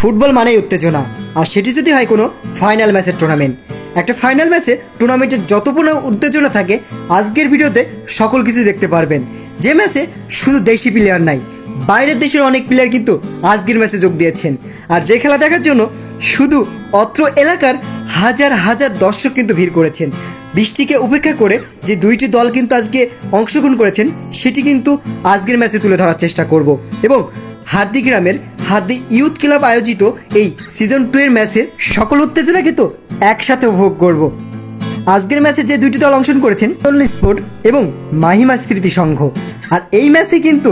Football মানেই উত্তেজনা। আর সেটি যদি হয় কোনো ফাইনাল ম্যাচের টুর্নামেন্ট একটা ফাইনাল ম্যাচে টুর্নামেন্টের যতপূর্ণ উত্তেজনা থাকে, আজকের ভিডিওতে সকল কিছু দেখতে পারবেন। যে ম্যাচে শুধু দেশি প্লেয়ার নাই, বাইরের দেশের অনেক প্লেয়ার কিন্তু আজকের ম্যাচে যোগ দিয়েছেন। আর যে খেলা দেখার জন্য শুধু অত্র এলাকার হাজার হাজার দর্শক কিন্তু ভিড় করেছেন। বৃষ্টিকে উপেক্ষা করে যে দুইটি দল কিন্তু আজকে অংশগ্রহণ করেছেন, সেটি কিন্তু আজকের ম্যাচে তুলে ধরার চেষ্টা করব। এবং হার্দিক গ্রামের হার্দি ইউথ ক্লাব আয়োজিত এই সিজন টু এর ম্যাচের সকল উত্তেজনা কিন্তু একসাথে উপভোগ করব। আজকের ম্যাচে যে দুইটি দল অংশগ্রহণ করেছেন টল্লি স্পোর্ট এবং মাহিমা স্মৃতি সংঘ। আর এই ম্যাচে কিন্তু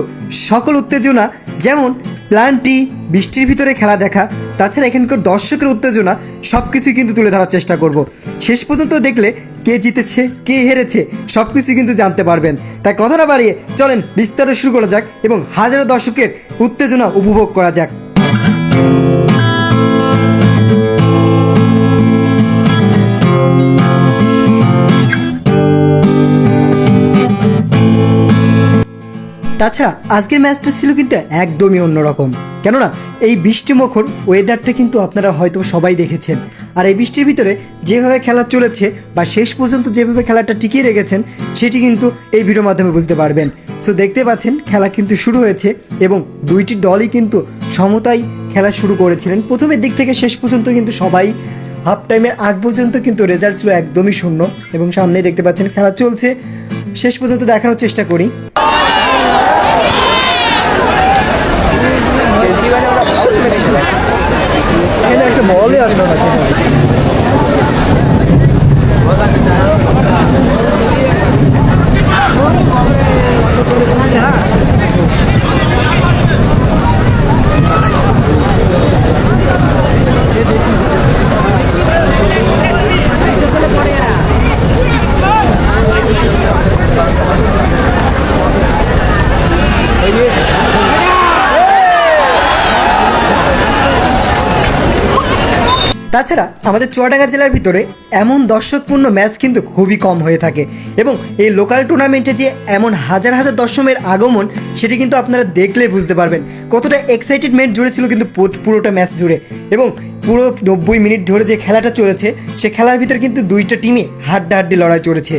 সকল উত্তেজনা, যেমন প্ল্যানটি বৃষ্টির ভিতরে খেলা দেখা, তাছাড়া এখানকার দর্শকের উত্তেজনা সব কিছুই কিন্তু তুলে ধরার চেষ্টা করব। শেষ পর্যন্ত দেখলে কে জিতেছে, কে হেরেছে সব কিছু কিন্তু জানতে পারবেন। তাই কথাটা বাড়িয়ে চলেন বিস্তারে শুরু করা যাক এবং হাজারো দর্শকের উত্তেজনা উপভোগ করা যাক। তাছাড়া আজকের ম্যাচটা ছিল কিন্তু একদমই অন্যরকম। কেননা এই বৃষ্টিমুখর ওয়েদারটা কিন্তু আপনারা হয়তো সবাই দেখেছেন। আর এই বৃষ্টির ভিতরে যেভাবে খেলা চলেছে বা শেষ পর্যন্ত যেভাবে খেলাটা টিকিয়ে রেখেছেন, সেটি কিন্তু এই ভিডিওর মাধ্যমে বুঝতে পারবেন। সো দেখতে পাচ্ছেন, খেলা কিন্তু শুরু হয়েছে এবং দুইটি দলই কিন্তু সমতায় খেলা শুরু করেছিলেন। প্রথমের দিক থেকে শেষ পর্যন্ত কিন্তু সবাই হাফ টাইমের আগ পর্যন্ত কিন্তু রেজাল্ট ছিল একদমই শূন্য এবং সামনে দেখতে পাচ্ছেন খেলা চলছে। শেষ পর্যন্ত দেখানোর চেষ্টা করি একটা বলই আসলো না সেখানে তাছাড়া আমাদের চুয়াডাঙ্গা জেলার ভিতরে এমন দর্শকপূর্ণ ম্যাচ কিন্তু খুবই কম হয়ে থাকে এবং এই লোকাল টুর্নামেন্টে যে এমন হাজার হাজার দর্শকের আগমন, সেটি কিন্তু আপনারা দেখলে বুঝতে পারবেন। কতটা এক্সাইটেডমেন্ট জুড়ে ছিল কিন্তু পুরোটা ম্যাচ জুড়ে এবং পুরো নব্বই মিনিট ধরে যে খেলাটা চলেছে, সে খেলার ভিতরে কিন্তু দুইটা টিমে হাড্ডাহাড্ডি লড়াই চলেছে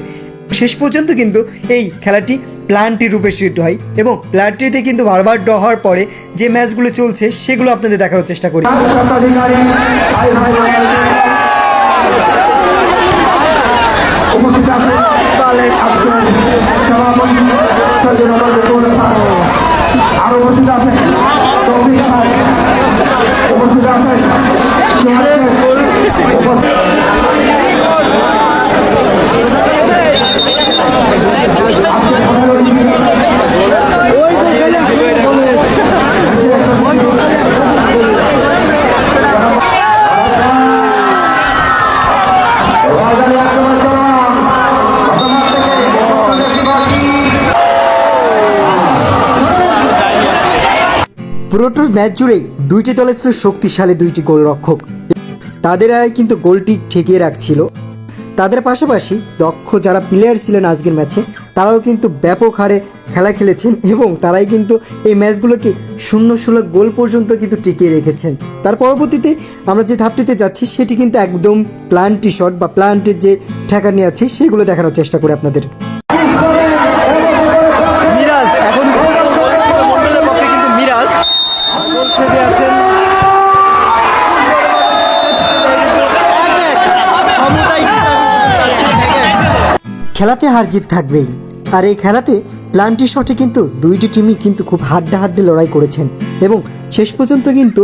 শেষ পর্যন্ত কিন্তু এই খেলাটি প্ল্যানটি রূপে সিদ্ধ হয় এবং প্ল্যানটিতে কিন্তু বারবার ড্র হওয়ার পরে যে ম্যাচগুলো চলছে সেগুলো আপনাদের দেখানোর চেষ্টা করি। পুরোটো ম্যাচ জুড়েই দুইটি দলের ছিল শক্তিশালী দুইটি গোলরক্ষক। তাদের আয় কিন্তু গোলটি ঠেকিয়ে রাখছিল। তাদের পাশাপাশি দক্ষ যারা প্লেয়ার ছিলেন আজকের ম্যাচে তারাও কিন্তু ব্যাপক হারে খেলা খেলেছেন এবং তারাই কিন্তু এই ম্যাচগুলোকে শূন্য ষোলো গোল পর্যন্ত কিন্তু টিকিয়ে রেখেছেন। তার পরবর্তীতে আমরা যে ধাপটিতে যাচ্ছি, সেটি কিন্তু একদম প্লান্টি শট বা প্লান্টের যে ঠেকা নিয়ে আছে, সেগুলো দেখানোর চেষ্টা করি আপনাদের। খেলাতে হার জিত থাকবেই। আর এই খেলাতে প্লান্টি শটে কিন্তু দুইটি টিমই কিন্তু খুব হাড্ডাহাড্ডি লড়াই করেছেন এবং শেষ পর্যন্ত কিন্তু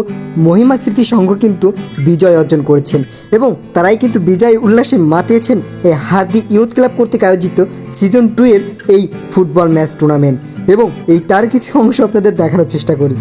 মহিমা স্মৃতি সংঘ কিন্তু বিজয় অর্জন করেছেন এবং তারাই কিন্তু বিজয় উল্লাসে মাতিয়েছেন এই হার্দি ইউথ ক্লাব কর্তৃক আয়োজিত সিজন টু এর এই ফুটবল ম্যাচ টুর্নামেন্ট। এবং এই তার কিছু অংশ আপনাদের দেখানোর চেষ্টা করি।